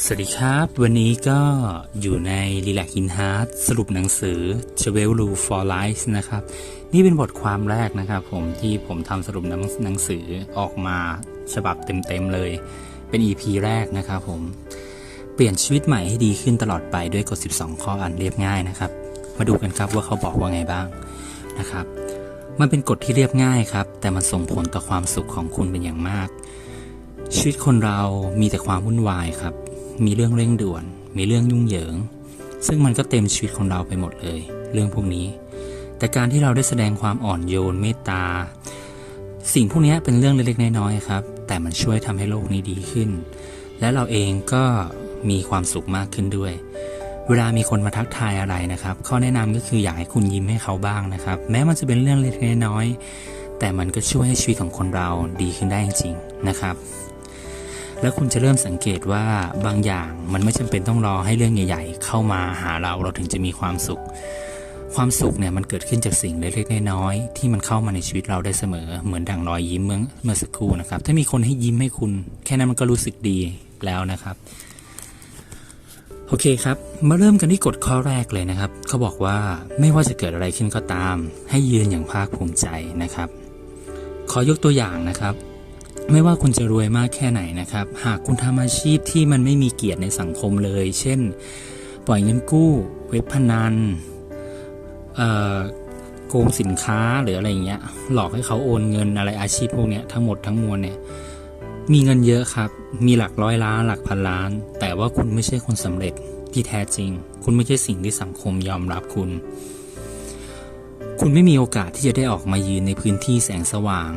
สวัสดีครับ วันนี้ก็อยู่ใน Relax in Heart สรุปหนังสือ c h e v e l Rule for Life นะครับ นี่เป็นบทความแรกนะครับผมที่ผมทำสรุปหนังหนังสือออกมาฉบับเต็มๆเลย เป็น EP แรกนะครับผม เปลี่ยนชีวิตใหม่ให้ดีขึ้นตลอดไปด้วยกฎ 12 ข้ออันเรียบง่ายนะครับ มาดูกันครับว่าเขาบอกว่าไงบ้างนะครับ มันเป็นกฎที่เรียบง่ายครับ แต่มันส่งผลต่อความสุขของคุณเป็นอย่างมาก ชีวิตคนเรามีแต่ความวุ่นวายครับ มีเรื่องเร่งด่วน มีเรื่องยุ่งเหยิง ซึ่งมันก็เต็มชีวิตของเราไปหมดเลย เรื่องพวกนี้ แต่การที่เราได้แสดงความอ่อนโยนเมตตา สิ่งพวกนี้เป็นเรื่องเล็กๆน้อยๆครับ แต่มันช่วยทำให้โลกนี้ดีขึ้น และเราเองก็มีความสุขมากขึ้นด้วย เวลามีคนมาทักทายอะไรนะครับ ข้อแนะนำก็คืออยากให้คุณยิ้มให้เขาบ้างนะครับ แม้มันจะเป็นเรื่องเล็กๆน้อยๆแต่มันก็ช่วยให้ชีวิตของคนเราดีขึ้นได้จริงๆนะครับ แล้วคุณจะเริ่มสังเกตว่าบางอย่างมันไม่จำเป็นต้องรอให้เรื่องใหญ่ ๆ เข้ามาหาเราเราถึงจะมีความสุข ความสุขเนี่ยมันเกิดขึ้นจากสิ่งเล็กๆน้อยๆที่มันเข้ามาในชีวิตเราได้เสมอ เหมือนดังรอยยิ้มเมื่อเมื่อสักครู่นะครับ ถ้ามีคนให้ยิ้มให้คุณ แค่นั้นมันก็รู้สึกดีแล้วนะครับโอเคครับ มาเริ่มกันที่กฎข้อแรกเลยนะครับ เขาบอกว่าไม่ว่าจะเกิดอะไรขึ้นก็ตาม ให้ยืนอย่างภาคภูมิใจนะครับ ขอยกตัวอย่างนะครับ ไม่ว่าคุณจะรวยมากแค่ไหนนะครับ หากคุณทำอาชีพที่มันไม่มีเกียรติในสังคมเลย เช่น ปล่อยเงินกู้ เว็บพนันโกงสินค้าหรืออะไรอย่างเงี้ย หลอกให้เขาโอนเงินอะไรอาชีพพวกเนี้ยทั้งหมดทั้งมวลเนี่ย มีเงินเยอะครับ มีหลักร้อยล้านหลักพันล้าน แต่ว่าคุณไม่ใช่คนสำเร็จที่แท้จริง คุณไม่ใช่สิ่งที่สังคมยอมรับคุณ คุณไม่มีโอกาสที่จะได้ออกมายืนในพื้นที่แสงสว่าง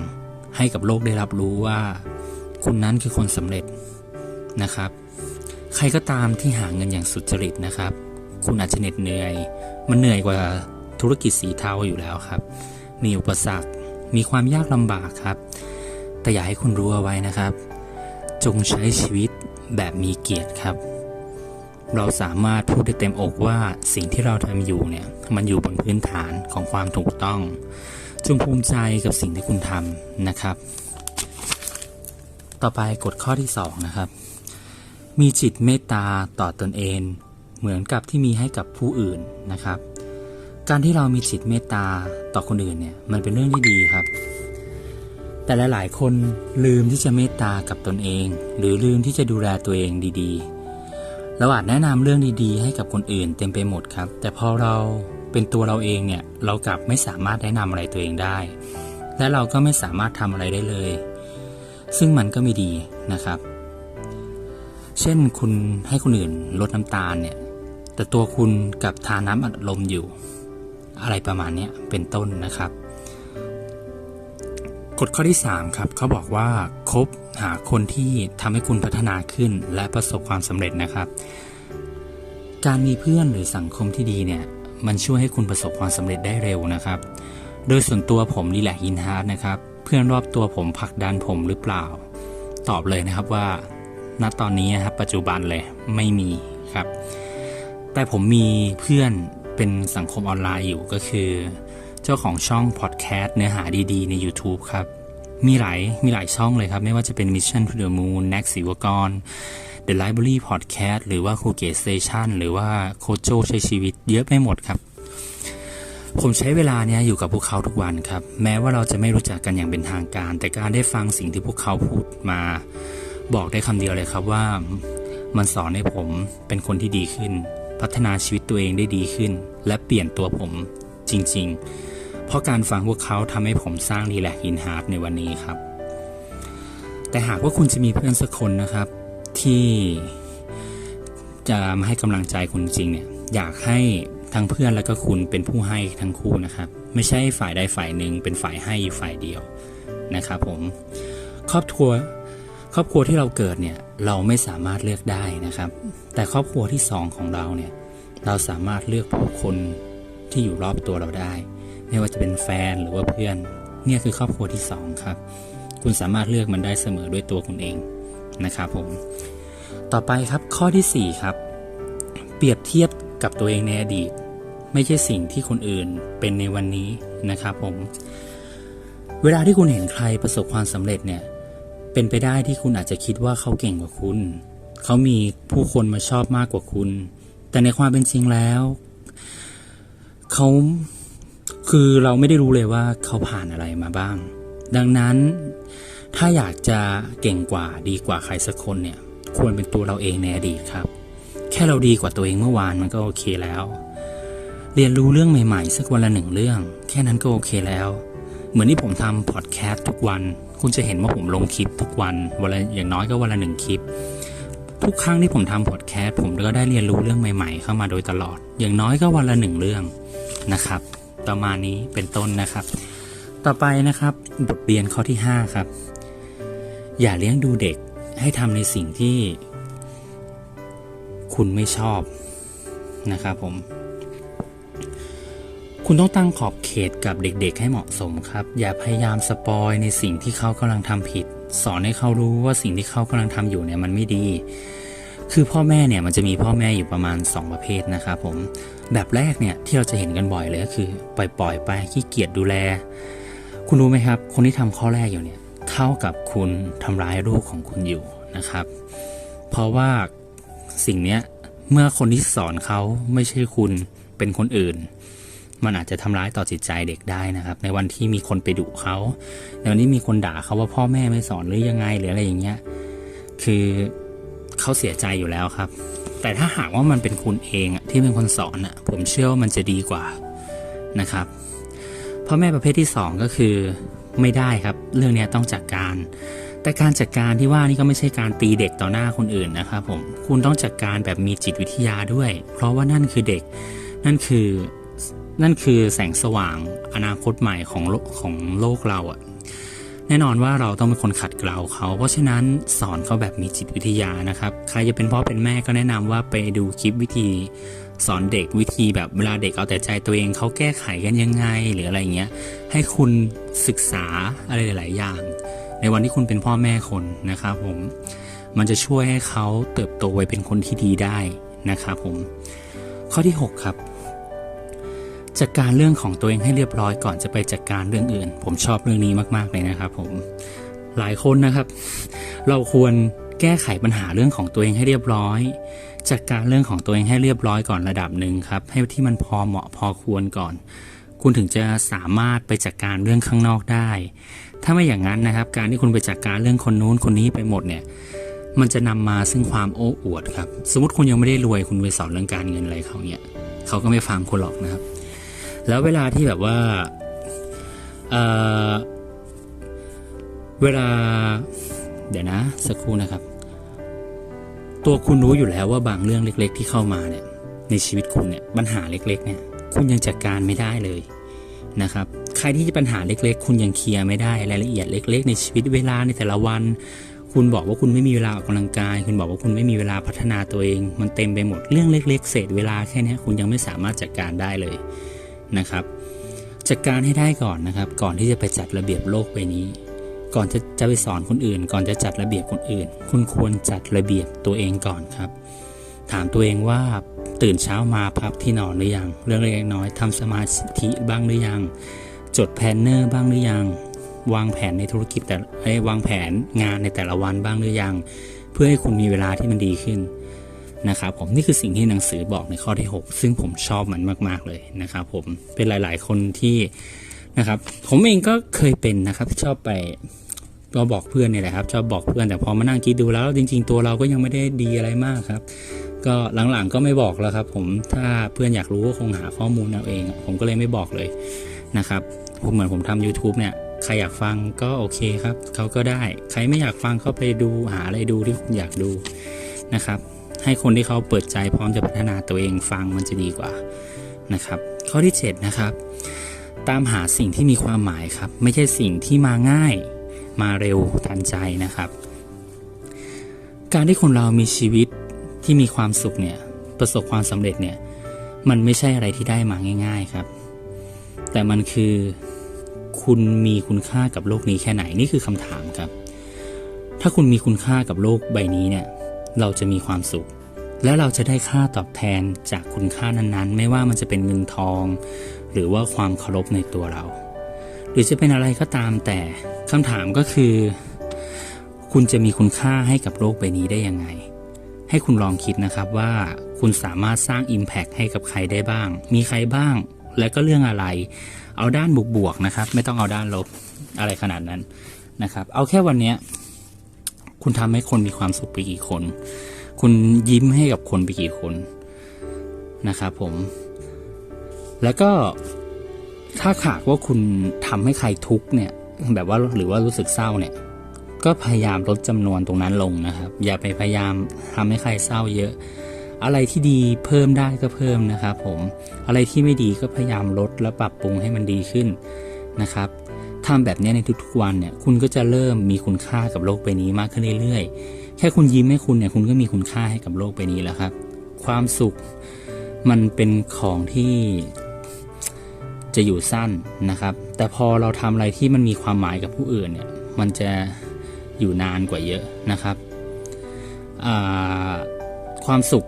ให้กับโลกได้รับรู้ว่า คุณนั้นคือคนสำเร็จนะครับ ใครก็ตามที่หาเงินอย่างสุจริตนะครับ คุณอาจจะเหน็ดเหนื่อย มันเหนื่อยกว่าธุรกิจสีเทาอยู่แล้วครับ มีอุปสรรค มีความยากลำบากครับ แต่อยากให้คุณรู้เอาไว้นะครับ จงใช้ชีวิตแบบมีเกียรติครับ เราสามารถพูดได้เต็มอกว่าสิ่งที่เราทำอยู่เนี่ย มันอยู่บนพื้นฐานของความถูกต้อง จงภูมิใจกับสิ่งที่คุณทำนะครับ ต่อไปกฎข้อที่สองนะครับ มีจิตเมตตาต่อตนเอง เหมือนกับที่มีให้กับผู้อื่นนะครับ การที่เรามีจิตเมตตาต่อคนอื่นเนี่ยมันเป็นเรื่องที่ดีครับ แต่หลายๆคนลืมที่จะเมตตากับตนเอง หรือลืมที่จะดูแลตัวเองดีๆเราอาจแนะนำเรื่องดีๆ ให้กับคนอื่นเต็มไปหมดครับ แต่พอเรา เป็นตัวเราเองเนี่ยเรากลับไม่สามารถแนะนำอะไรตัวเองได้ และเราก็ไม่สามารถทำอะไรได้เลย ซึ่งมันก็ไม่ดีนะครับ เช่นคุณให้คนอื่นลดน้ำตาลเนี่ยแต่ตัวคุณกับทาน้ำอัดลมอยู่ อะไรประมาณเนี้ยเป็นต้นนะครับกฎข้อที่ 3 ครับเขาบอกว่าคบหาคนที่ทำให้คุณพัฒนาขึ้นและประสบความสำเร็จนะครับ การมีเพื่อนหรือสังคมที่ดีเนี่ย มันช่วยให้คุณประสบความสำเร็จได้เร็วนะครับ โดยส่วนตัวผมรีแหลกอินฮาร์ดนะครับ เพื่อนรอบตัวผมผลักดันผมหรือเปล่า ตอบเลยนะครับว่า ณตอนนี้ครับปัจจุบันเลยไม่มีครับ แต่ผมมีเพื่อนเป็นสังคมออนไลน์อยู่ก็คือ เจ้าของช่องพอดแคสต์เนื้อหาดีๆ ใน YouTube ครับมีหลายมีหลายช่องเลยครับ ไม่ว่าจะเป็น Mission to the Moon Next ศิวกร The Library Podcast หรือว่า c o o g a t e Station หรือว่าโคโจใช้ชีวิตเยอะไปหมดครับ ผมใช้เวลาเนี้ยอยู่กับพวกเขาทุกวันครับ แม้ว่าเราจะไม่รู้จักกันอย่างเป็นทางการ แต่การได้ฟังสิ่งที่พวกเขาพูดมา บอกได้คำเดียวเลยครับว่ามันสอนให้ผมเป็นคนที่ดีขึ้น พัฒนาชีวิตตัวเองได้ดีขึ้น และเปลี่ยนตัวผมจริง ๆ เพราะการฟังพวกเขาทำให้ผมสร้างรีแลกอินฮาร์ดในวันนี้ครับ แต่หากว่าคุณจะมีเพื่อนสักคนนะครับ ที่จะมาให้กำลังใจคุณจริงเนี่ยอยากให้ทั้งเพื่อนและก็คุณเป็นผู้ให้ทั้งคู่นะครับ ไม่ใช่ฝ่ายใดฝ่ายหนึ่งเป็นฝ่ายให้อยู่ฝ่ายเดียวนะครับผมครอบครัวครอบครัวที่เราเกิดเนี่ยเราไม่สามารถเลือกได้นะครับ แต่ครอบครัวที่สองของเราเนี่ยเราสามารถเลือกผู้คนที่อยู่รอบตัวเราได้ ไม่ว่าจะเป็นแฟนหรือว่าเพื่อน เนี่ยคือครอบครัวที่สองครับ คุณสามารถเลือกมันได้เสมอด้วยตัวคุณเอง นะครับผม ต่อไปครับข้อที่สี่ครับ เปรียบเทียบกับตัวเองในอดีต ไม่ใช่สิ่งที่คนอื่นเป็นในวันนี้นะครับผม เวลาที่คุณเห็นใครประสบความสำเร็จเนี่ย เป็นไปได้ที่คุณอาจจะคิดว่าเขาเก่งกว่าคุณ เขามีผู้คนมาชอบมากกว่าคุณ แต่ในความเป็นจริงแล้วเขาคือเราไม่ได้รู้เลยว่าเขาผ่านอะไรมาบ้าง ดังนั้น ถ้าอยากจะเก่งกว่าดีกว่าใครสักคนเนี่ย ควรเป็นตัวเราเองในอดีตครับ แค่เราดีกว่าตัวเองเมื่อวานมันก็โอเคแล้ว เรียนรู้เรื่องใหม่ๆ สักวันละหนึ่งเรื่อง แค่นั้นก็โอเคแล้ว เหมือนที่ผมทำพอดแคสต์ทุกวัน คุณจะเห็นว่าผมลงคลิปทุกวันวันละอย่างน้อยก็วันละหนึ่งคลิปทุกครั้งที่ผมทำพอดแคสต์ผมก็ได้เรียนรู้เรื่องใหม่ ๆ เข้ามาโดยตลอด อย่างน้อยก็วันละหนึ่งเรื่องนะครับ ประมาณนี้เป็นต้นนะครับ ต่อไปนะครับ บทเรียนข้อที่ 5 ครับ อย่าเลี้ยงดูเด็กให้ทำในสิ่งที่คุณไม่ชอบนะครับผม คุณต้องตั้งขอบเขตกับเด็กๆ ให้เหมาะสมครับ อย่าพยายามสปอยในสิ่งที่เขากำลังทำผิด สอนให้เขารู้ว่าสิ่งที่เขากำลังทำอยู่เนี่ยมันไม่ดี คือพ่อแม่เนี่ยมันจะมีพ่อแม่อยู่ประมาณ 2 ประเภทนะครับผม แบบแรกเนี่ยที่เราจะเห็นกันบ่อยเลยก็คือ ปล่อยปล่อยๆไปขี้เกียจดูแล คุณรู้ไหมครับ คนที่ทำข้อแรกอยู่เนี่ย เท่ากับคุณทำร้ายลูกของคุณอยู่นะครับ เพราะว่าสิ่งเนี้ยเมื่อคนที่สอนเขาไม่ใช่คุณเป็นคนอื่น มันอาจจะทำร้ายต่อจิตใจเด็กได้นะครับ ในวันที่มีคนไปดุเขาในวันที่มีคนด่าเขาว่าพ่อแม่ไม่สอนหรือยังไงหรืออะไรอย่างเงี้ยคือเขาเสียใจอยู่แล้วครับ แต่ถ้าหากว่ามันเป็นคุณเองที่เป็นคนสอนอะผมเชื่อว่ามันจะดีกว่านะครับพ่อแม่ประเภทที่สองก็คือ ไม่ได้ครับ เรื่องนี้ต้องจัดการ แต่การจัดการที่ว่านี่ก็ไม่ใช่การตีเด็กต่อหน้าคนอื่นนะครับผมคุณต้องจัดการแบบมีจิตวิทยาด้วย เพราะว่านั่นคือเด็ก นั่นคือนั่นคือแสงสว่างอนาคตใหม่ของโลกของโลกเราอะแน่นอนว่าเราต้องเป็นคนขัดเกลาเขา เพราะฉะนั้นสอนเขาแบบมีจิตวิทยานะครับ ใครจะเป็นพ่อเป็นแม่ก็แนะนำว่าไปดูคลิปวิธี สอนเด็กวิธีแบบเวลาเด็กเอาแต่ใจตัวเองเขาแก้ไขกันยังไงหรืออะไรเงี้ย ให้คุณศึกษาอะไรหลาย ๆ อย่าง ในวันที่คุณเป็นพ่อแม่คนนะครับผม มันจะช่วยให้เขาเติบโตไปเป็นคนที่ดีได้นะครับผม ข้อที่ 6 ครับ จัดการเรื่องของตัวเองให้เรียบร้อยก่อนจะไปจัดการเรื่องอื่น ผมชอบเรื่องนี้มากๆเลยนะครับผม หลายคนนะครับ เราควรแก้ไขปัญหาเรื่องของตัวเองให้เรียบร้อย จัดการเรื่องของตัวเองให้เรียบร้อยก่อนระดับหนึ่งครับ ให้ที่มันพอเหมาะพอควรก่อน คุณถึงจะสามารถไปจัดการเรื่องข้างนอกได้ ถ้าไม่อย่างนั้นนะครับ การที่คุณไปจัดการเรื่องคนนู้นคนนี้ไปหมดเนี่ย มันจะนำมาซึ่งความโอ้อวดครับ สมมติคุณยังไม่ได้รวยคุณไปสอนเรื่องการเงินอะไรเขาเนี่ยเขาก็ไม่ฟังคุณหรอกนะครับ แล้วเวลาที่แบบว่าเอ่อเวลา เดี๋ยวนะ สักครู่นะครับ ตัวคุณรู้อยู่แล้วว่าบางเรื่องเล็ก ๆ ที่เข้ามาเนี่ยในชีวิตคุณเนี่ยปัญหาเล็ก ๆ เนี่ย คุณยังจัดการไม่ได้เลยนะครับ ใครที่ปัญหาเล็ก ๆ คุณยังเคลียร์ไม่ได้รายละเอียดเล็ก ๆ ในชีวิตเวลาในแต่ละวัน คุณบอกว่าคุณไม่มีเวลาออกกำลังกาย คุณบอกว่าคุณไม่มีเวลาพัฒนาตัวเอง มันเต็มไปหมดเรื่องเล็ก ๆ เศษเวลาแค่นี้คุณยังไม่สามารถจัดการได้เลยนะครับจัดการให้ได้ก่อนนะครับ ก่อนที่จะไปจัดระเบียบโลกใบนี้ ก่อนจะจะไปสอนคนอื่น ก่อนจะจัดระเบียบคนอื่น คุณควรจัดระเบียบตัวเองก่อนครับ ถามตัวเองว่าตื่นเช้ามาพับที่นอนหรือยัง เรื่องเล็กน้อยทำสมาธิบ้างหรือยัง จดแพนเนอร์บ้างหรือยัง วางแผนในธุรกิจแต่เอ้วางแผนงานในแต่ละวันบ้างหรือยัง เพื่อให้คุณมีเวลาที่มันดีขึ้นนะครับผมนี่คือสิ่งที่หนังสือบอกในข้อที่ 6 ซึ่งผมชอบมันมาก ๆ เลยนะครับผมเป็นหลาย ๆ คนที่นะครับผมเองก็เคยเป็นนะครับชอบไป ก็บอกเพื่อนเนี่ยแหละครับชอบบอกเพื่อนแต่พอมานั่งคิดดูแล้วจริง ๆ ตัวเราก็ยังไม่ได้ดีอะไรมากครับ ก็หลังๆก็ไม่บอกแล้วครับ ผมถ้าเพื่อนอยากรู้ก็คงหาข้อมูลเอาเอง ผมก็เลยไม่บอกเลยนะครับเหมือนผมทำ YouTube เนี่ยใครอยากฟังก็โอเคครับเขาก็ได้ ใครไม่อยากฟังก็ไปดูหาอะไรดูที่คุณอยากดูนะครับ ให้คนที่เขาเปิดใจพร้อมจะพัฒนาตัวเองฟังมันจะดีกว่านะครับ ข้อที่ 7 นะครับ ตามหาสิ่งที่มีความหมายครับ ไม่ใช่สิ่งที่มาง่าย มาเร็วทันใจนะครับ การที่คนเรามีชีวิตที่มีความสุขเนี่ยประสบความสำเร็จเนี่ยมันไม่ใช่อะไรที่ได้มาง่าย ๆครับ แต่มันคือคุณมีคุณค่ากับโลกนี้แค่ไหนนี่คือคำถามครับ ถ้าคุณมีคุณค่ากับโลกใบนี้เนี่ยเราจะมีความสุข และเราจะได้ค่าตอบแทนจากคุณค่านั้นๆ ไม่ว่ามันจะเป็นเงินทอง หรือว่าความเคารพในตัวเรา หรือจะเป็นอะไรก็ตามแต่คำถามก็คือ คุณจะมีคุณค่าให้กับโลกใบนี้ได้ยังไง ให้คุณลองคิดนะครับว่าคุณสามารถสร้าง Impact ให้กับใครได้บ้าง มีใครบ้าง และก็เรื่องอะไร เอาด้านบวกๆนะครับ ไม่ต้องเอาด้านลบอะไรขนาดนั้นนะครับ เอาแค่วันนี้คุณทำให้คนมีความสุขไปกี่คน คุณยิ้มให้กับคนไปกี่คนนะครับผม แล้วก็ ถ้าหากว่าคุณทำให้ใครทุกข์เนี่ย แบบว่าหรือว่ารู้สึกเศร้าเนี่ย ก็พยายามลดจำนวนตรงนั้นลงนะครับ อย่าไปพยายามทำให้ใครเศร้าเยอะ อะไรที่ดีเพิ่มได้ก็เพิ่มนะครับผม อะไรที่ไม่ดีก็พยายามลดและปรับปรุงให้มันดีขึ้นนะครับทำแบบนี้ในทุกๆวันเนี่ย คุณก็จะเริ่มมีคุณค่ากับโลกใบนี้มากขึ้นเรื่อยๆ แค่คุณยิ้มให้คุณเนี่ย คุณก็มีคุณค่าให้กับโลกใบนี้แล้วครับ ความสุขมันเป็นของที่ จะอยู่สั้นนะครับ แต่พอเราทำอะไรที่มันมีความหมายกับผู้อื่นเนี่ยมันจะอยู่นานกว่าเยอะนะครับความสุข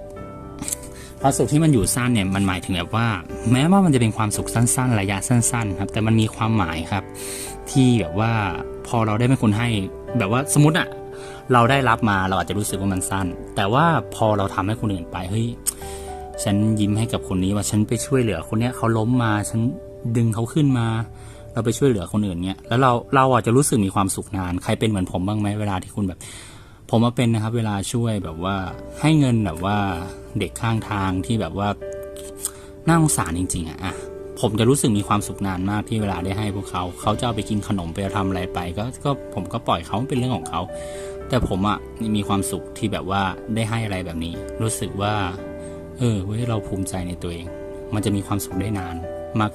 ความสุขที่มันอยู่สั้นเนี่ยมันหมายถึงแบบว่า แม้ว่ามันจะเป็นความสุขสั้น ๆ ระยะสั้น ๆ ครับ แต่มันมีความหมายครับ ที่แบบว่าพอเราได้เป็นคนให้แบบว่าสมมติอะเราได้รับมาเราอาจจะรู้สึกว่ามันสั้น แต่ว่าพอเราทำให้คนอื่นไปเฮ้ยฉันยิ้มให้กับคนนี้ว่าฉันไปช่วยเหลือคนเนี้ยเขาล้มมาฉัน ดึงเขาขึ้นมา เราไปช่วยเหลือคนอื่นเนี่ยแล้วเราเราอาจจะรู้สึกมีความสุขนาน ใครเป็นเหมือนผมบ้างไหมเวลาที่คุณแบบ ผมมาเป็นนะครับ เวลาช่วยแบบว่าให้เงินแบบว่าเด็กข้างทางที่แบบว่าน่าสงสารจริง ๆอะอะผมจะรู้สึกมีความสุขนานมากที่เวลาได้ให้พวกเขา เขาจะเอาไปกินขนมไปทำอะไรไป ก็ก็ผมก็ปล่อยเขาเป็นเรื่องของเขา แต่ผมอะมีความสุขที่แบบว่าได้ให้อะไรแบบนี้ รู้สึกว่า เออเว้ยเราภูมิใจในตัวเอง มันจะมีความสุขได้นานมาก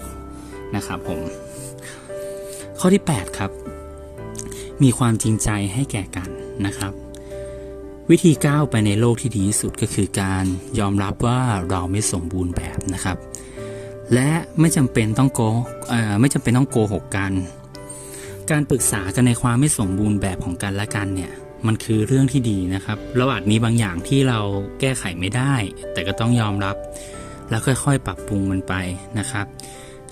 นะครับผม ข้อที่ 8 ครับ มีความจริงใจให้แก่กันนะครับ วิธีก้าวไปในโลกที่ดีที่สุดก็คือการยอมรับว่าเราไม่สมบูรณ์แบบนะครับ และไม่จำเป็นต้องโกไม่จำเป็นต้องโกหกกัน การปรึกษากันในความไม่สมบูรณ์แบบของกันและกันเนี่ยมันคือเรื่องที่ดีนะครับเราอาจมีบางอย่างที่เราแก้ไขไม่ได้ แต่ก็ต้องยอมรับ แล้วค่อยๆ ปรับปรุงมันไปนะครับ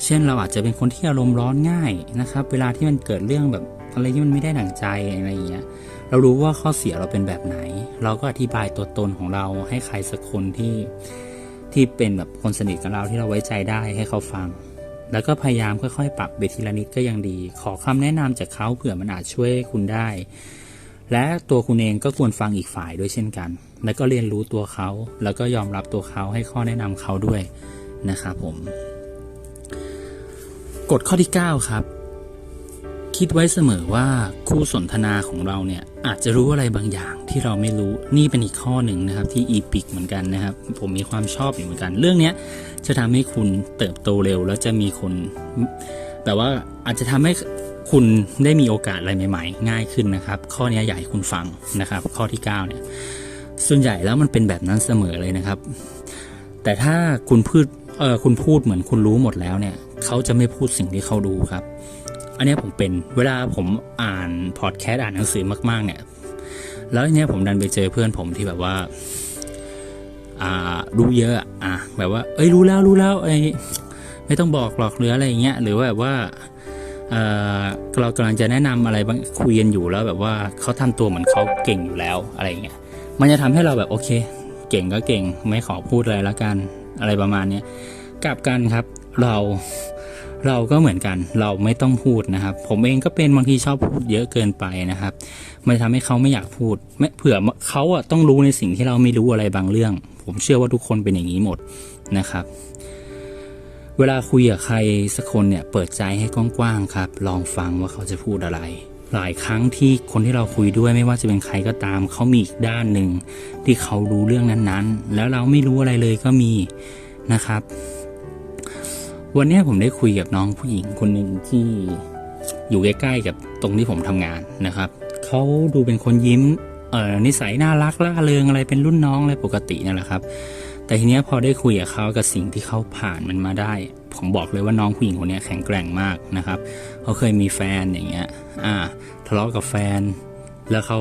เช่นเราอาจจะเป็นคนที่อารมณ์ร้อนง่ายนะครับ เวลาที่มันเกิดเรื่องแบบอะไรที่มันไม่ได้ดั่งใจอะไรอย่างเงี้ย เรารู้ว่าข้อเสียเราเป็นแบบไหน เราก็อธิบายตัวตนของเราให้ใครสักคนที่ที่เป็นแบบคนสนิทกับเราที่เราไว้ใจได้ให้เขาฟัง แล้วก็พยายามค่อยๆ ปรับเบทีละนิดก็ยังดี ขอคำแนะนำจากเขาเผื่อมันอาจช่วยคุณได้ และตัวคุณเองก็ควรฟังอีกฝ่ายด้วยเช่นกัน แล้วก็เรียนรู้ตัวเขา แล้วก็ยอมรับตัวเขาให้ข้อแนะนำเขาด้วยนะครับผม กฎข้อที่ 9 ครับ คิดไว้เสมอว่าคู่สนทนาของเราเนี่ยอาจจะรู้อะไรบางอย่างที่เราไม่รู้นี่เป็นอีกข้อหนึ่งนะครับที่อีพิกเหมือนกันนะครับ ผมมีความชอบอยู่เหมือนกัน เรื่องนี้จะทำให้คุณเติบโตเร็ว แล้วจะมีคนแบบว่าอาจจะทำให้คุณได้มีโอกาสอะไรใหม่ๆ ง่ายขึ้นนะครับ ข้อนี้อยากให้คุณฟังนะครับ ข้อที่ 9 เนี่ยส่วนใหญ่แล้วมันเป็นแบบนั้นเสมอเลยนะครับ แต่ถ้าคุณพูดเออคุณพูดเหมือนคุณรู้หมดแล้วเนี่ย เขาจะไม่พูดสิ่งที่เขารู้ครับ อันนี้ผมเป็นเวลาผมอ่านพอดแคสต์อ่านหนังสือมากๆ เนี่ย แล้วทีเนี้ยผมดันไปเจอเพื่อนผมที่แบบว่าอ่ารู้เยอะอะแบบว่าเอ้ยรู้แล้วรู้แล้วไอ้ไม่ต้องบอกหรอกหรืออะไรอย่างเงี้ยหรือว่าแบบว่าเรากำลังจะแนะนำอะไรบางคุยกันอยู่แล้วแบบว่าเขาทำตัวเหมือนเขาเก่งอยู่แล้วอะไรเงี้ยมันจะทำให้เราแบบโอเค เก่งก็เก่งไม่ขอพูดอะไรละกันอะไรประมาณเนี้ยกลับกันครับ เราเราก็เหมือนกันเราไม่ต้องพูดนะครับ ผมเองก็เป็นบางทีชอบพูดเยอะเกินไปนะครับ มันจะทำให้เขาไม่อยากพูดเผื่อเขาอะต้องรู้ในสิ่งที่เราไม่รู้อะไรบางเรื่อง ผมเชื่อว่าทุกคนเป็นอย่างนี้หมดนะครับ เวลาคุยกับใครสักคนเนี่ยเปิดใจให้กว้างๆครับ ลองฟังว่าเขาจะพูดอะไร หลายครั้งที่คนที่เราคุยด้วยไม่ว่าจะเป็นใครก็ตาม เขามีอีกด้านหนึ่งที่เขารู้เรื่องนั้นๆ แล้วเราไม่รู้อะไรเลยก็มีนะครับ วันนี้ผมได้คุยกับน้องผู้หญิงคนหนึ่งที่อยู่ใกล้ๆกับตรงที่ผมทำงานนะครับเขาดูเป็นคนยิ้มเอ่อนิสัยน่ารักล่าเริงอะไรเป็นรุ่นน้องอะไรปกตินั่นแหละครับ แต่ทีเนี้ยพอได้คุยกับเขากับสิ่งที่เขาผ่านมันมาได้ ผมบอกเลยว่าน้องผู้หญิงคนนี้แข็งแกร่งมากนะครับเขาเคยมีแฟนอย่างเงี้ยอ่าทะเลาะกับแฟน แล้วเขา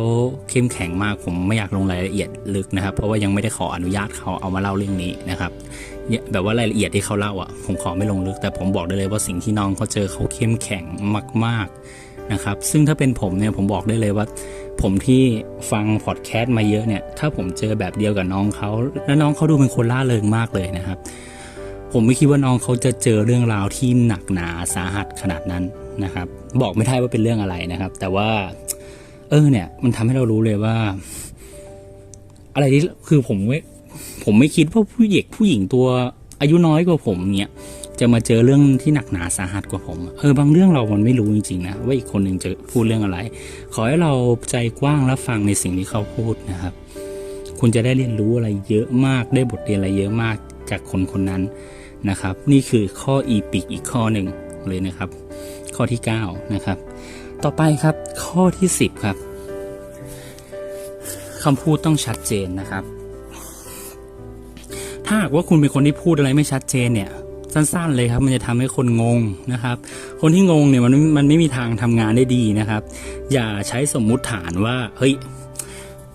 เข้มแข็งมากผมไม่อยากลงรายละเอียดลึกนะครับ เพราะว่ายังไม่ได้ขออนุญาตเขาเอามาเล่าเรื่องนี้นะครับแบบว่ารายละเอียดที่เขาเล่าอะผมขอไม่ลงลึก แต่ผมบอกได้เลยว่าสิ่งที่น้องเขาเจอเขาเข้มแข็งมาก ๆนะครับ ซึ่งถ้าเป็นผมเนี่ยผมบอกได้เลยว่า ผมที่ฟังพอดแคสต์มาเยอะเนี่ย ถ้าผมเจอแบบเดียวกับน้องเขาแล้วน้องเขาดูเป็นคนล่าเริงมากเลยนะครับ ผมไม่คิดว่าน้องเขาจะเจอเรื่องราวที่หนักหนาสาหัสขนาดนั้นนะครับ บอกไม่ได้ว่าเป็นเรื่องอะไรนะครับ แต่ว่า เออเนี่ย มันทำให้เรารู้เลยว่า อะไรที่คือผมไม่ผมไม่คิดว่าผู้เด็กผู้หญิงตัวอายุน้อยกว่าผมเนี่ยจะมาเจอเรื่องที่หนักหนาสาหัสกว่าผม เออบางเรื่องเรามันไม่รู้จริงๆนะว่าอีกคนหนึ่งจะพูดเรื่องอะไร ขอให้เราใจกว้างและฟังในสิ่งที่เขาพูดนะครับ คุณจะได้เรียนรู้อะไรเยอะมากได้บทเรียนอะไรเยอะมากจากคนคนนั้นนะครับ นี่คือข้ออีปิกอีกข้อหนึ่งเลยนะครับ ข้อที่ 9 นะครับ ต่อไปครับ ข้อที่ 10 ครับคำพูดต้องชัดเจนนะครับ ถ้าหากว่าคุณเป็นคนที่พูดอะไรไม่ชัดเจนเนี่ย สั้นๆเลยครับ มันจะทำให้คนงงนะครับ คนที่งงเนี่ยมันมันไม่มีทางทำงานได้ดีนะครับ อย่าใช้สมมุติฐานว่า เฮ้ย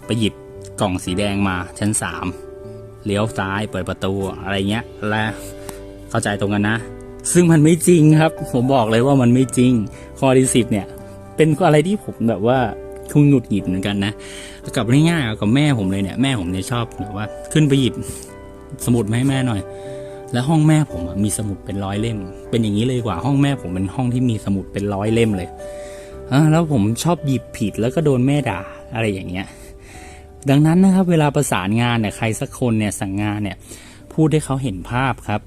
ไปหยิบกล่องสีแดงมาชั้นสามเลี้ยวซ้ายเปิดประตูอะไรเงี้ย และเข้าใจตรงกันนะ ซึ่งมันไม่จริงครับ ผมบอกเลยว่ามันไม่จริง ข้อที่สิบเนี่ย เป็นอะไรที่ผมแบบว่าคุงหงุดหงิดเหมือนกันนะกับง่ายๆกับแม่ผมเลยเนี่ยแม่ผมเนี่ยชอบแบบว่าขึ้นไปหยิบสมุดมาให้แม่หน่อย แล้วห้องแม่ผมมีสมุดเป็นร้อยเล่ม เป็นอย่างนี้เลยกว่าห้องแม่ผมเป็นห้องที่มีสมุดเป็นร้อยเล่มเลยอแล้วผมชอบหยิบผิดแล้วก็โดนแม่ด่าอะไรอย่างเงี้ย ดังนั้นนะครับเวลาประสานงานเนี่ยใครสักคนเนี่ยสั่งงานเนี่ยพูดให้เขาเห็นภาพครับ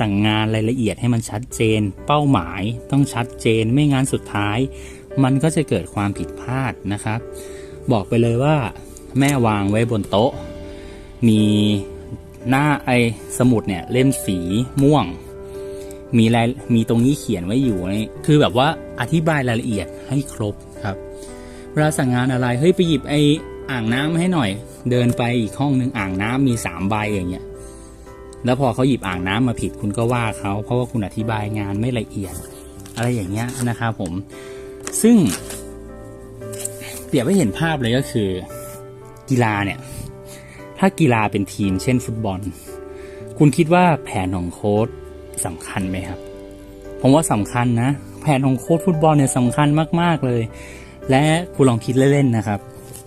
สั่งงานรายละเอียดให้มันชัดเจน เป้าหมายต้องชัดเจนไม่งั้นสุดท้าย มันก็จะเกิดความผิดพลาดนะครับ บอกไปเลยว่าแม่วางไว้บนโต๊ะ มีหน้าไอ้สมุดเนี่ยเล่มสีม่วง มีรายมีตรงนี้เขียนไว้อยู่นี่คือแบบว่าอธิบายรายละเอียดให้ครบครับเวลาสั่งงานอะไรเฮ้ยไปหยิบไอ้อ่างน้ำมาให้หน่อย เดินไปอีกห้องหนึ่งอ่างน้ำมีสามใบอย่างเงี้ยแล้วพอเขาหยิบอ่างน้ำมาผิดคุณก็ว่าเขาเพราะว่าคุณอธิบายงานไม่ละเอียด อะไรอย่างเงี้ยนะครับผม ซึ่ง เปรียบให้เห็นภาพเลยก็คือ กีฬาเนี่ย ถ้ากีฬาเป็นทีม เช่นฟุตบอล คุณคิดว่าแผนของโค้ชสำคัญไหมครับผมว่าสำคัญนะ แผนของโค้ชฟุตบอลเนี่ยสำคัญมาก ๆ เลย และคุณลองคิดเล่นๆนะครับ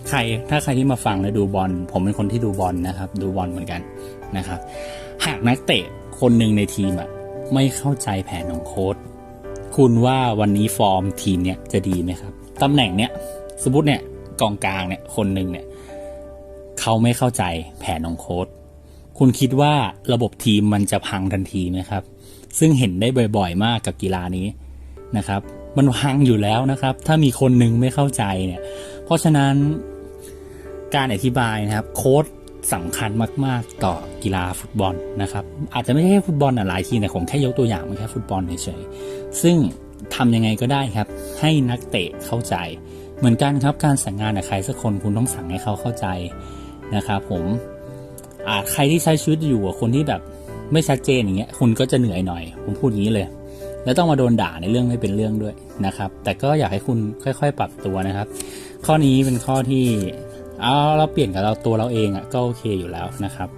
ใครถ้าใครที่มาฟังและดูบอล ผมเป็นคนที่ดูบอลนะครับ ดูบอลเหมือนกันนะครับ หากนักเตะคนหนึ่งในทีมอะไม่เข้าใจแผนของโค้ช คุณว่าวันนี้ฟอร์มทีมเนี่ยจะดีไหมครับตำแหน่งเนี้ยสมมติเนี่ยกองกลางเนี่ยคนหนึ่งเนี่ยเขาไม่เข้าใจแผนของโค้ชคุณคิดว่าระบบทีมมันจะพังทันทีไหมครับ ซึ่งเห็นได้บ่อยๆ มากกับกีฬานี้นะครับ มันพังอยู่แล้วนะครับ ถ้ามีคนหนึ่งไม่เข้าใจเนี่ย เพราะฉะนั้นการอธิบายนะครับโค้ด สำคัญมาก ๆ ต่อกีฬาฟุตบอลนะครับ อาจจะไม่ใช่แค่ฟุตบอลอะหลายทีแต่ผมแค่ยกตัวอย่างมาแค่ฟุตบอลเฉยๆซึ่งทำยังไงก็ได้ครับ ให้นักเตะเข้าใจ เหมือนกันครับการสั่งงานกับใครสักคนคุณต้องสั่งให้เขาเข้าใจนะครับผมอาจใครที่ใช้ชีวิตอยู่กับคนที่แบบไม่ชัดเจนอย่างเงี้ยคุณก็จะเหนื่อยหน่อย ผมพูดอย่างนี้เลย แล้วต้องมาโดนด่าในเรื่องไม่เป็นเรื่องด้วยนะครับ แต่ก็อยากให้คุณค่อย ๆ ปรับตัวนะครับ ข้อนี้เป็นข้อที่ เอาเราเปลี่ยนกับเราตัวเราเองอะ่ะก็โอเคอยู่แล้วนะครับ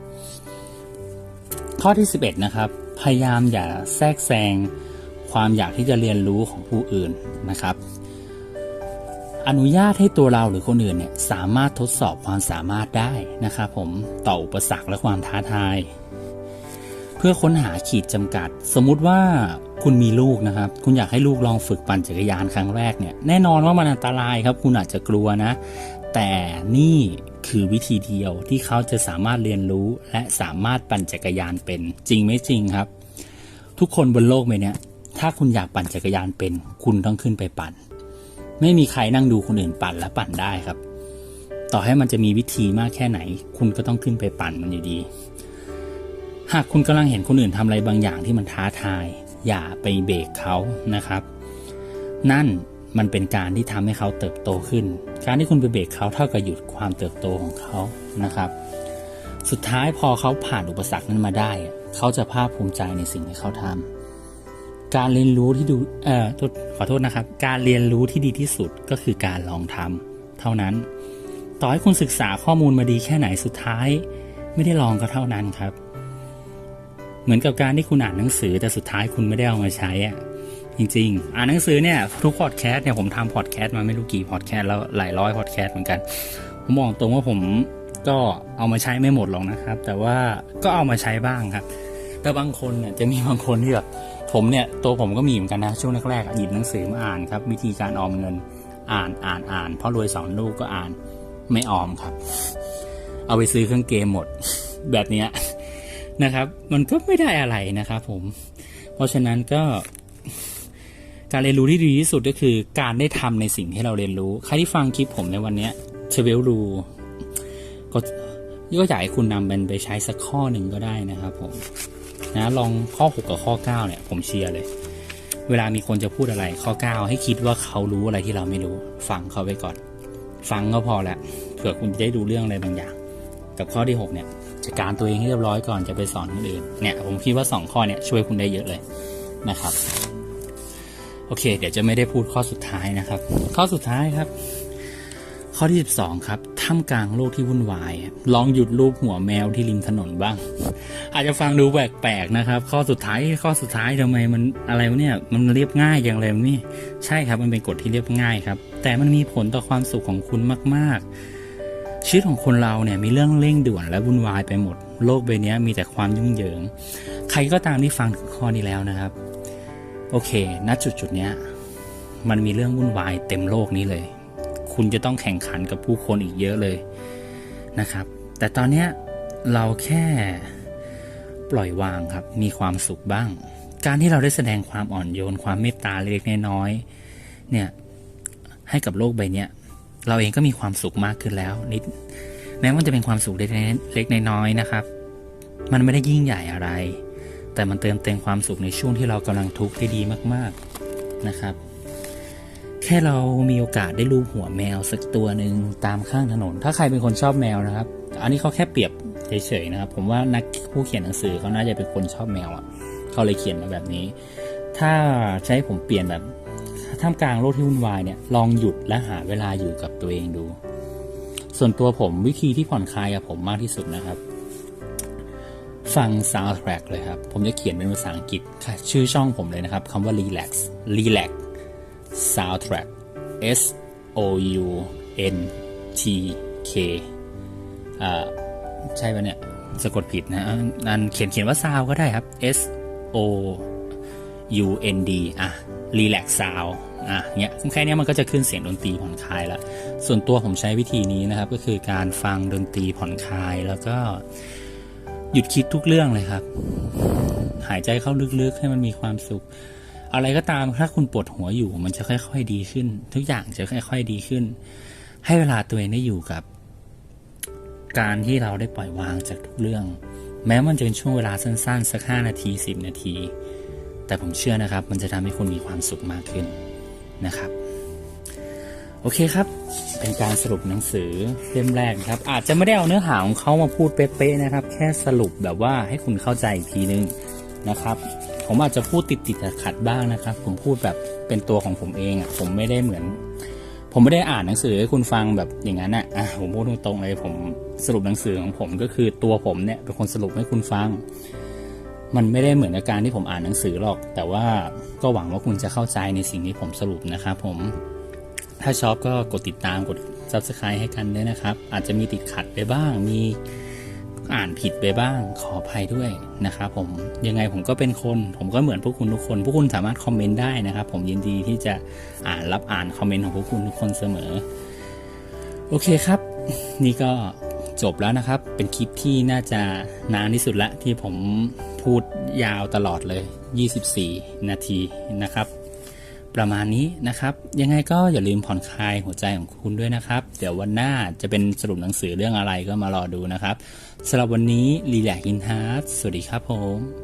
ข้อที่ 11 นะครับ พยายามอย่าแทรกแซงความอยากที่จะเรียนรู้ของผู้อื่นนะครับ อนุญาตให้ตัวเราหรือคนอื่นเนี่ยสามารถทดสอบความสามารถได้นะครับผมต่ออุปสรรคและความท้าทาย เพื่อค้นหาขีดจำกัด สมมุติว่าคุณมีลูกนะครับ คุณอยากให้ลูกลองฝึกปั่นจักรยานครั้งแรกเนี่ย แน่นอนว่ามันอันตรายครับ คุณอาจจะกลัวนะ แต่นี่คือวิธีเดียวที่เขาจะสามารถเรียนรู้และสามารถปั่นจักรยานเป็น จริงไม่จริงครับ ทุกคนบนโลกใบนี้ถ้าคุณอยากปั่นจักรยานเป็น คุณต้องขึ้นไปปั่น ไม่มีใครนั่งดูคนอื่นปั่นและปั่นได้ครับ ต่อให้มันจะมีวิธีมากแค่ไหน คุณก็ต้องขึ้นไปปั่นมันอยู่ดี หากคุณกำลังเห็นคนอื่นทำอะไรบางอย่างที่มันท้าทาย อย่าไปเบรกเขานะครับ นั่น มันเป็นการที่ทำให้เขาเติบโตขึ้น การที่คุณไปเบรกเขาเท่ากับหยุดความเติบโตของเขานะครับ สุดท้ายพอเขาผ่านอุปสรรคนั้นมาได้ เขาจะภาคภูมิใจในสิ่งที่เขาทำการเรียนรู้ที่ดูเอ่อขอโทษนะครับ การเรียนรู้ที่ดีที่สุดก็คือการลองทำเท่านั้น ต่อให้คุณศึกษาข้อมูลมาดีแค่ไหนสุดท้าย ไม่ได้ลองก็เท่านั้นครับ เหมือนกับการที่คุณอ่านหนังสือแต่สุดท้ายคุณไม่ได้เอามาใช้อะ จริงๆ อ่านหนังสือเนี่ยทุกพอดแคสต์เนี่ยผมทำพอดแคสต์มาไม่รู้กี่พอดแคสต์แล้วหลายร้อยพอดแคสต์เหมือนกัน ผมบอกตรงว่าผมก็เอามาใช้ไม่หมดหรอกนะครับ แต่ว่าก็เอามาใช้บ้างครับ แต่บางคนเนี่ยจะมีบางคนที่แบบผมเนี่ยตัวผมก็มีเหมือนกันนะช่วงแรกๆอะหยิบหนังสือมาอ่านครับ วิธีการออมเงินอ่านอ่านอ่านพ่อรวยสอนลูกก็อ่านไม่ออมครับ เอาไปซื้อเครื่องเกมหมดแบบเนี้ยนะครับ มันก็ไม่ได้อะไรนะครับผม เพราะฉะนั้นก็ การเรียนรู้ที่ดีที่สุดก็คือการได้ทำในสิ่งที่เราเรียนรู้ ใครที่ฟังคลิปผมในวันนี้เชเวลรูก็ก็อยากให้คุณนำมันไปใช้สักข้อหนึ่งก็ได้นะครับผมนะลองข้อ 6 กับข้อ 9 เนี่ย ผมเชียร์เลย เวลามีคนจะพูดอะไรข้อ 9 ให้คิดว่าเขารู้อะไรที่เราไม่รู้ ฟังเขาไว้ก่อน ฟังก็พอล้วเผื่อคุณจะได้ดูเรื่องอะไรบางอย่าง กับข้อที่ 6 เนี่ยจัดการตัวเองให้เรียบร้อยก่อนจะไปสอนคนอื่นเนี่ยผมคิดว่า 2 ข้อเนี่ยช่วยคุณได้เยอะเลยนะครับ เค เดี๋ยวจะไม่ได้พูดข้อสุดท้ายนะครับ ข้อสุดท้ายครับ ข้อที่ 12 ครับท่ามกลางโลกที่วุ่นวาย ลองหยุดรูปหัวแมวที่ริมถนนบ้าง อาจจะฟังดูแปลกๆนะครับ ข้อสุดท้ายข้อสุดท้ายทำไมมันอะไรวะเนี่ยมันเรียบง่ายอย่างไรนี่ใช่ครับมันเป็นกฎที่เรียบง่ายครับ แต่มันมีผลต่อความสุขของคุณมาก ๆชีวิตของคนเราเนี่ยมีเรื่องเร่งด่วนและวุ่นวายไปหมด โลกใบนี้มีแต่ความยุ่งเหยิง ใครก็ตามที่ฟังถึงข้อนี้แล้วนะครับ โอเค ณ จุดจุดๆเนี้ย มันมีเรื่องวุ่นวายเต็มโลกนี้เลย คุณจะต้องแข่งขันกับผู้คนอีกเยอะเลยนะครับ แต่ตอนเนี้ยเราแค่ปล่อยวางครับ มีความสุขบ้าง การที่เราได้แสดงความอ่อนโยน ความเมตตาเล็กๆน้อยๆเนี่ยให้กับโลกใบเนี้ยเราเองก็มีความสุขมากขึ้นแล้ว นิด แม้มันจะเป็นความสุขเล็กๆน้อยๆนะครับ มันไม่ได้ยิ่งใหญ่อะไร แต่มันเติมเต็มความสุขในช่วงที่เรากำลังทุกข์ได้ดีมาก ๆนะครับ แค่เรามีโอกาสได้ลูบหัวแมวสักตัวหนึ่งตามข้างถนน ถ้าใครเป็นคนชอบแมวนะครับ อันนี้เขาแค่เปรียบเฉยๆนะครับ ผมว่านักผู้เขียนหนังสือเขาน่าจะเป็นคนชอบแมวอะเขาเลยเขียนมาแบบนี้ ถ้าใช้ผมเปลี่ยนแบบท่ามกลางโลกที่วุ่นวายเนี่ยลองหยุดและหาเวลาอยู่กับตัวเองดู ส่วนตัวผมวิธีที่ผ่อนคลายกับผมมากที่สุดนะครับ ฟัง soundtrack เลยครับ ผมจะเขียนเป็นภาษาอังกฤษค่ะชื่อช่องผมเลยนะครับคำว่า relax relax soundtrack S O U N T K อ่าใช่ปะเนี่ยสะกดผิดนะนั่นเขียนเขียนว่า sound ก็ได้ครับ S O U N D อะ relax sound อะเนี้ยแค่เนี้ยมันก็จะขึ้นเสียงดนตรีผ่อนคลายล้วส่วนตัวผมใช้วิธีนี้นะครับ ก็คือการฟังดนตรีผ่อนคลายแล้วก็ หยุดคิดทุกเรื่องเลยครับ หายใจเข้าลึกๆให้มันมีความสุข อะไรก็ตามถ้าคุณปวดหัวอยู่ มันจะค่อย ๆ ดีขึ้น ทุกอย่างจะค่อย ๆ ดีขึ้น ให้เวลาตัวเองได้อยู่กับ การที่เราได้ปล่อยวางจากทุกเรื่อง แม้มันจะเป็นช่วงเวลาสั้นๆ สักห้านาทีสิบนาที แต่ผมเชื่อนะครับ มันจะทำให้คุณมีความสุขมากขึ้นนะครับ โอเคครับ เป็นการสรุปหนังสือเล่มแรกครับ อาจจะไม่ได้เอาเนื้อหาของเขามาพูดเป๊ะๆนะครับ แค่สรุปแบบว่าให้คุณเข้าใจอีกทีนึงนะครับ ผมอาจจะพูดติดติดๆขัดบ้างนะครับ ผมพูดแบบเป็นตัวของผมเองอะผมไม่ได้เหมือน ผมไม่ได้อ่านหนังสือให้คุณฟังแบบอย่างนั้นอะอะผมพูดตรงๆเลยผมสรุปหนังสือของผมก็คือตัวผมเนี่ยเป็นคนสรุปให้คุณฟัง มันไม่ได้เหมือนกับการที่ผมอ่านหนังสือหรอก แต่ว่าก็หวังว่าคุณจะเข้าใจในสิ่งที่ผมสรุปนะครับผม ถ้าชอบก็กดติดตามกด subscribe ให้กันด้วยนะครับ อาจจะมีติดขัดไปบ้าง มีอ่านผิดไปบ้าง ขออภัยด้วยนะครับผม ยังไงผมก็เป็นคน ผมก็เหมือนพวกคุณทุกคน พวกคุณสามารถคอมเมนต์ได้นะครับ ผมยินดีที่จะอ่านรับอ่านคอมเมนต์ของพวกคุณทุกคนเสมอ โอเคครับ นี่ก็จบแล้วนะครับ เป็นคลิปที่น่าจะนานที่สุดละที่ผมพูดยาวตลอดเลย 24 นาทีนะครับ ประมาณนี้นะครับ ยังไงก็อย่าลืมผ่อนคลายหัวใจของคุณด้วยนะครับ เดี๋ยววันหน้าจะเป็นสรุปหนังสือเรื่องอะไรก็มารอดูนะครับสำหรับวันนี้รีแลกอินฮาร์ดสวัสดีครับผม